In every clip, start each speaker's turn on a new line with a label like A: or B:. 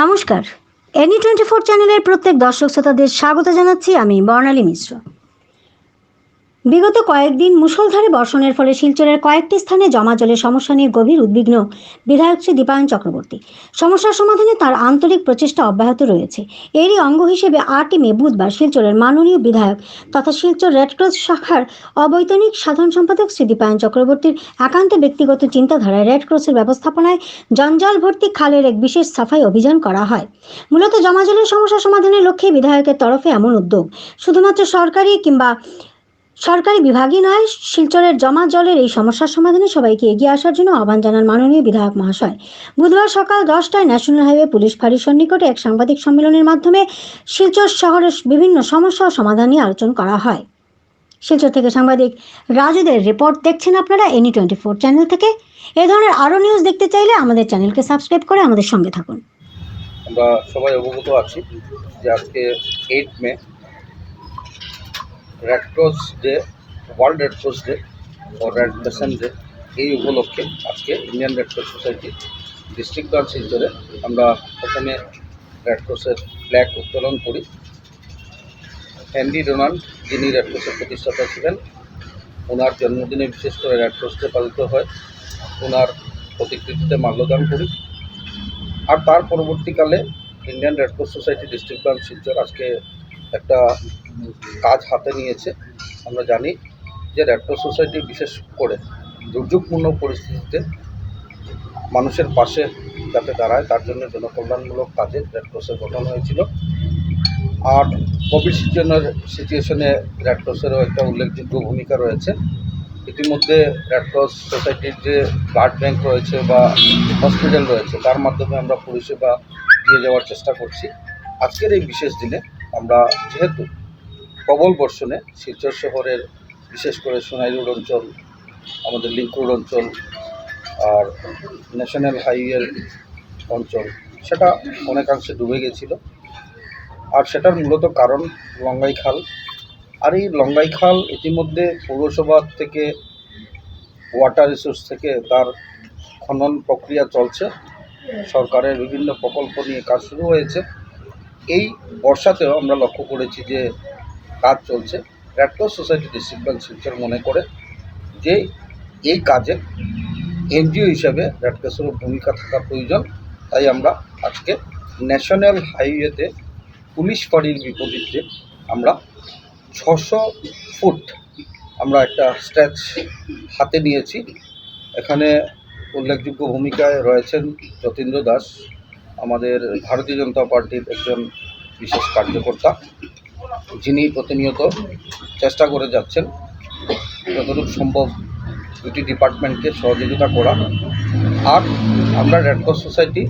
A: নমস্কার any twenty four চ্যানেলের প্রত্যেক দর্শক শ্রোতাদের স্বাগত জানাচ্ছি আমি বর্ণালী মিশ্র। বিগত কয়েকদিন মুষলধারে বর্ষণের ফলে শিলচরের কয়েকটি স্থানে জমা জলের সমস্যা নিয়ে গভীর উদ্বিগ্ন বিধায়ক শ্রী দীপায়ন চক্রবর্তী। সমস্যার সমাধানে তার আন্তরিক প্রচেষ্টা অব্যাহত রয়েছে। এরই অঙ্গ হিসেবে আটই মে বুধবার শিলচরের মাননীয় বিধায়ক তথা শিলচর রেডক্রস শাখার অবৈতনিক সাধারণ সম্পাদক শ্রী দীপায়ন চক্রবর্তীর একান্ত ব্যক্তিগত চিন্তাধারায় রেডক্রসের ব্যবস্থাপনায় জঞ্জাল ভর্তি খালের এক বিশেষ সাফাই অভিযান করা হয়। মূলত জমা জলের সমস্যা সমাধানের লক্ষ্যে বিধায়কের তরফে এমন উদ্যোগ। শুধুমাত্র সরকারি কিংবা সরকারি বিভাগই নয়, শিলচরের জমা জলের এই সমস্যার সমাধানে সবাইকে এগিয়ে আসার জন্য আহ্বান জানান মাননীয় বিধায়ক মহাশয়। বুধবার সকাল দশটায় ন্যাশনাল হাইওয়ে পুলিশ ফাঁড়ির সন্নিকটে এক সাংবাদিক সম্মেলনের মাধ্যমে শিলচর শহরের বিভিন্ন সমস্যা ও সমাধান নিয়ে আলোচনা করা হয়। শিলচর থেকে সাংবাদিক রাজুদের রিপোর্ট দেখছেন আপনারা এনি টোয়েন্টি ফোর চ্যানেল থেকে। এ ধরনের আরও নিউজ দেখতে চাইলে আমাদের চ্যানেলকে সাবস্ক্রাইব করে আমাদের সঙ্গে থাকুন।
B: আমরা সবাই অবগত আছি যে আজকে eight May red cross day world red cross day ও রেড ক্রেসেন্ট ডে এই উপলক্ষে আজকে Indian red cross society district guard শিলচরে আমরা প্রথমে রেড ক্রসের ফ্ল্যাগ উত্তোলন করি। হ্যান্ডি ডোনাল্ড যিনি রেড ক্রসের প্রতিষ্ঠাতা ছিলেন, ওনার জন্মদিনে বিশেষ করে রেড ক্রস ডে পালিত হয়। ওনার প্রতিকৃতিতে মাল্যদান করি। আর তার পরবর্তীকালে Indian red cross society district branch Silchar আজকে একটা কাজ হাতে নিয়েছে, আমরা জানি যে রেড সোসাইটি বিশেষ করে দুর্যোগপূর্ণ পরিস্থিতিতে মানুষের পাশে যাতে দাঁড়ায়, তার জন্য জনকল্যাণমূলক কাজে রেড ক্রসের গঠন হয়েছিল। আর কোভিড সিজনের সিচুয়েশনে রেড ক্রসেরও একটা উল্লেখযোগ্য ভূমিকা রয়েছে। ইতিমধ্যে রেড ক্রস সোসাইটির যে ব্লাড ব্যাংক রয়েছে বা হসপিটাল রয়েছে, তার মাধ্যমে আমরা পরিষেবা দিয়ে যাওয়ার চেষ্টা করছি। আজকের এই বিশেষ দিনে আমরা যেহেতু প্রবল বর্ষণে শিলচর শহরের বিশেষ করে সোনাই রোড অঞ্চল, আমাদের লিঙ্ক রোড অঞ্চল আর ন্যাশনাল হাইওয়ের অঞ্চল, সেটা অনেকাংশে ডুবে গেছিল। আর সেটার মূলত কারণ লঙ্গাই খাল আর এই লঙ্গাই খাল ইতিমধ্যে পৌরসভা থেকে ওয়াটার রিসোর্স থেকে তার খনন প্রক্রিয়া চলছে। সরকারের বিভিন্ন প্রকল্প নিয়ে কাজ শুরু হয়েছে। এই বর্ষাতেও আমরা লক্ষ্য করেছি যে কাজ চলছে। Red cross society bank Silchar মনে করে যে এই কাজে এনজিও হিসাবে রেড ক্রসেরও ভূমিকা থাকা প্রয়োজন। তাই আমরা আজকে ন্যাশনাল হাইওয়েতে পুলিশ ফাঁড়ির বিপরীতে আমরা ছশো ফুট আমরা একটা স্ট্যাচ হাতে নিয়েছি। এখানে উল্লেখযোগ্য ভূমিকায় রয়েছেন যতীন্দ্র দাস আমাদের ভারতীয় জনতা পার্টির একজন বিশেষ কার্যকর্তা, যিনি প্রতিনিয়ত চেষ্টা করে যাচ্ছেন যতটুকু সম্ভব দুটি ডিপার্টমেন্টকে সহযোগিতা করা। আর আমরা রেড ক্রস সোসাইটি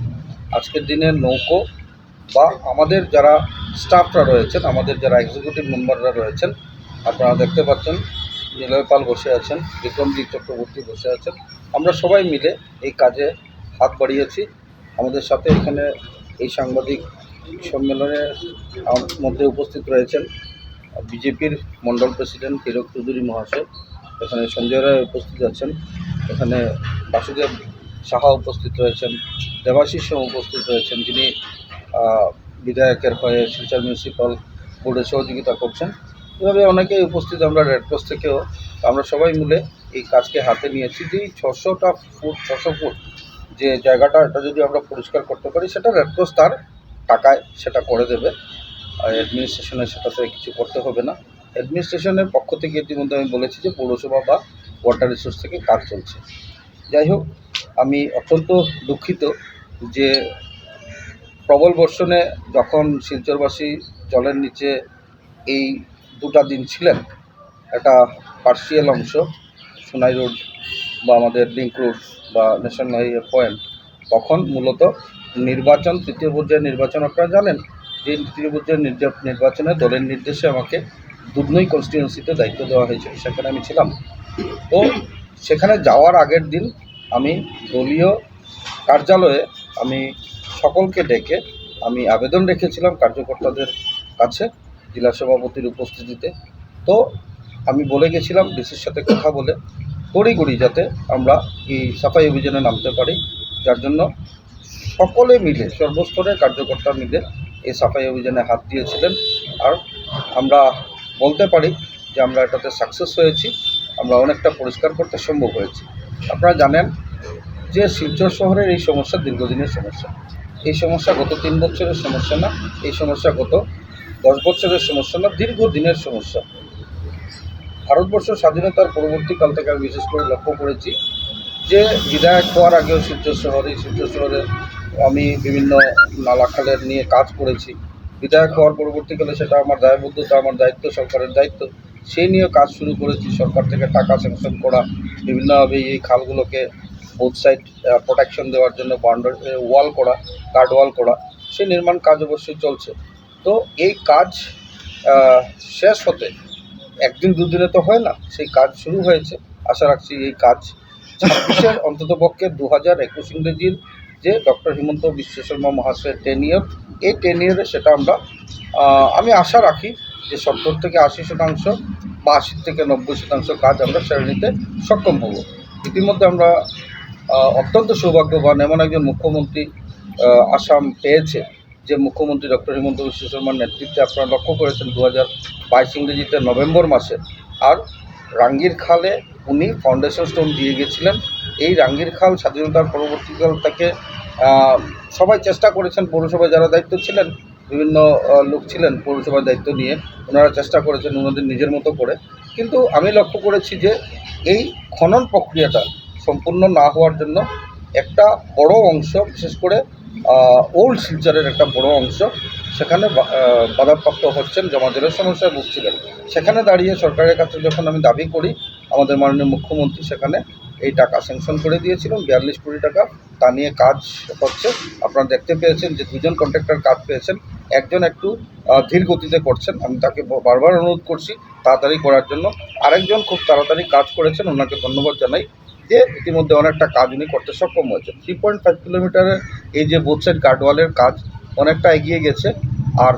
B: আজকের দিনে নৌকো বা আমাদের যারা স্টাফরা রয়েছেন, আমাদের যারা এক্সিকিউটিভ মেম্বাররা রয়েছেন, আপনারা দেখতে পাচ্ছেন নিলয় পাল বসে আছেন, বিক্রমজিৎ চক্রবর্তী বসে আছেন। আমরা সবাই মিলে এই কাজে হাত বাড়িয়েছি। আমাদের সাথে এখানে এই সাংবাদিক সম্মেলনের মধ্যে উপস্থিত রয়েছেন বিজেপির মণ্ডল প্রেসিডেন্ট হীরক চৌধুরী মহাশয়। এখানে সঞ্জয় রায় উপস্থিত আছেন। এখানে বাসুদেব সাহা উপস্থিত রয়েছেন। দেবাশিস সিং উপস্থিত রয়েছেন। যিনি বিধায়কের হয়ে শিলচর মিউনিসিপ্যাল বোর্ডে সহযোগিতা করছেন। এভাবে অনেকেই উপস্থিত, আমরা রেড ক্রস থেকেও। আমরা সবাই মিলে এই কাজকে হাতে নিয়েছি। যে ছশোটা ফুট, ছশো ফুট যে জায়গাটা, এটা যদি আমরা পরিষ্কার করতে পারি, সেটা রেড ক্রস তার টাকায় সেটা করে দেবে। আর অ্যাডমিনিস্ট্রেশনে সেটাতে কিছু করতে হবে না। অ্যাডমিনিস্ট্রেশনের পক্ষ থেকে ইতিমধ্যে আমি বলেছি যে পৌরসভা বা ওয়াটার রিসোর্স থেকে কাজ চলছে। যাই হোক, আমি অত্যন্ত দুঃখিত যে প্রবল বর্ষণে যখন শিলচরবাসী জলের নিচে এই দুটা দিন ছিলেন, একটা পার্সিয়াল অংশ, সোনাই রোড বা আমাদের লিঙ্ক রোড বা ন্যাশনাল পয়েন্ট তখন মূলত নির্বাচন, তৃতীয় পর্যায়ের নির্বাচন আপনারা জানেন যে তৃতীয় পর্যায়ের নির্বাচনে দলের নির্দেশে আমাকে দুধনই কনস্টিটিউন্সিতে দায়িত্ব দেওয়া হয়েছিল সেখানে আমি ছিলাম। তো সেখানে যাওয়ার আগের দিন আমি দলীয় কার্যালয়ে আমি সকলকে ডেকে আমি আবেদন রেখেছিলাম কার্যকর্তাদের কাছে, জেলা সভাপতির উপস্থিতিতে। তো আমি বলে গেছিলাম ডিসির সাথে কথা বলে তড়িঘড়ি যাতে আমরা এই সাফাই অভিযানে নামতে পারি, যার জন্য সকলে মিলে, সর্বস্তরের কার্যকর্তা মিলে এই সাফাই অভিযানে হাত দিয়েছিলেন। আর আমরা বলতে পারি যে আমরা এটাতে সাকসেস হয়েছি, আমরা অনেকটা পরিষ্কার করতে সম্ভব হয়েছি। আপনারা জানেন যে শিলচর শহরের এই সমস্যা দীর্ঘদিনের সমস্যা। এই সমস্যা গত তিন বছরের সমস্যা না, এই সমস্যা গত দশ বছরের সমস্যা না, দীর্ঘদিনের সমস্যা। ভারতবর্ষ স্বাধীনতার পরবর্তীকাল থেকে আমি বিশেষ করে লক্ষ্য করেছি যে বিধায়ক হওয়ার আগেও শিলচর শহরে শিলচর শহরে আমি বিভিন্ন নালাখালের নিয়ে কাজ করেছি। বিধায়ক হওয়ার পরবর্তীকালে সেটা আমার দায়বদ্ধতা, আমার দায়িত্ব, সরকারের দায়িত্ব সেই নিয়ে কাজ শুরু করেছি। সরকার থেকে টাকা স্যাংশন করা, বিভিন্নভাবে এই খালগুলোকে বোথ সাইড প্রোটেকশন দেওয়ার জন্য বাউন্ডারি ওয়াল করা গার্ড ওয়াল করা সেই নির্মাণ কাজ অবশ্যই চলছে। তো এই কাজ শেষ হতে একদিন দুদিনে তো হয় না, সেই কাজ শুরু হয়েছে। আশা রাখছি এই কাজ ছাব্বিশের অন্তত পক্ষে দু হাজার একুশ ইংরেজির যে ডক্টর হিমন্ত বিশ্ব শর্মা মহাশয়ের টেন ইয়ার এই টেন ইয়ারে সেটা আমরা আমি আশা রাখি যে সত্তর থেকে আশি শতাংশ বা আশি থেকে নব্বই শতাংশ কাজ আমরা সেরে নিতে সক্ষম হব। ইতিমধ্যে আমরা অত্যন্ত সৌভাগ্যবান এমন একজন মুখ্যমন্ত্রী আসাম পেয়েছে। যে মুখ্যমন্ত্রী ডক্টর হিমন্ত বিশ্ব শর্মার নেতৃত্বে আপনারা লক্ষ্য করেছেন দু হাজার বাইশ ইংরেজিতে নভেম্বর মাসে আর রাঙ্গির খালে উনি ফাউন্ডেশন স্টোন দিয়ে গেছিলেন। এই রাঙ্গির খাল স্বাধীনতার পরবর্তীকাল তাকে সবাই চেষ্টা করেছেন পৌরসভায় যারা দায়িত্ব ছিলেন, বিভিন্ন লোক ছিলেন পৌরসভার দায়িত্ব নিয়ে, ওনারা চেষ্টা করেছেন ওনাদের নিজের মতো করে। কিন্তু আমি লক্ষ্য করেছি যে এই খনন প্রক্রিয়াটা সম্পূর্ণ না হওয়ার জন্য একটা বড় অংশ, বিশেষ করে ওল্ড শিলচরের একটা বড় অংশ। সেখানে বাধাপ্রাপ্ত হচ্ছেন জমা জমাজলের সমস্যায় ভুগছিলেন। সেখানে দাঁড়িয়ে সরকারের কাছে যখন আমি দাবি করি, আমাদের মাননীয় মুখ্যমন্ত্রী সেখানে এই টাকা স্যাংশন করে দিয়েছিলেন বিয়াল্লিশ কোটি টাকা। তা নিয়ে কাজ হচ্ছে। আপনারা দেখতে পেয়েছেন যে দুজন কন্ট্রাক্টর কাজ পেয়েছেন। একজন একটু ধীর গতিতে করছেন। আমি তাকে বারবার অনুরোধ করছি তাড়াতাড়ি করার জন্য। আরেকজন খুব তাড়াতাড়ি কাজ করেছেন। ওনাকে ধন্যবাদ জানাই। যে ইতিমধ্যে অনেকটা কাজ উনি করতে সক্ষম হয়েছে থ্রি পয়েন্ট ফাইভ কিলোমিটারের এই যে বোথ গার্ডওয়ালের কাজ অনেকটা এগিয়ে গেছে। আর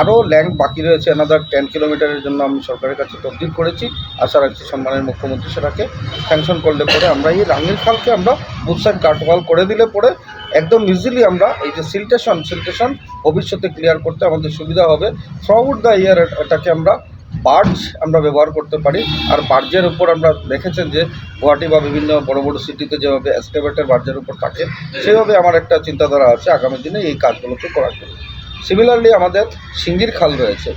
B: আরও ল্যান্ড বাকি রয়েছে অ্যানাদার টেন কিলোমিটারের জন্য আমি সরকারের কাছে তবদিল করেছি। আশা রাখছি সম্মানের মুখ্যমন্ত্রী সেটাকে স্যাংশন করলে পরে আমরা এই রাঙ্গির খালকে আমরা বোথ সাইড গার্ডওয়াল করে দিলে পরে একদম ইজিলি আমরা এই যে সিলটেশন সিলটেশন ভবিষ্যতে ক্লিয়ার করতে আমাদের সুবিধা হবে। থ্রুআউট দ্য ইয়ার এটাকে আমরা বার্জ আমরা ব্যবহার করতে পারি। আর বার্জের উপর আমরা দেখেছেন যে গুয়াহাটি বা বিভিন্ন বড় বড় সিটিতে যেভাবে এক্সকেভেটার বার্জের উপর থাকে, সেভাবে আমার একটা চিন্তাধারা আছে। আগামী দিনে এই কাজগুলোকে করার জন্য। সিমিলারলি আমাদের সিঙ্গির খাল রয়েছে।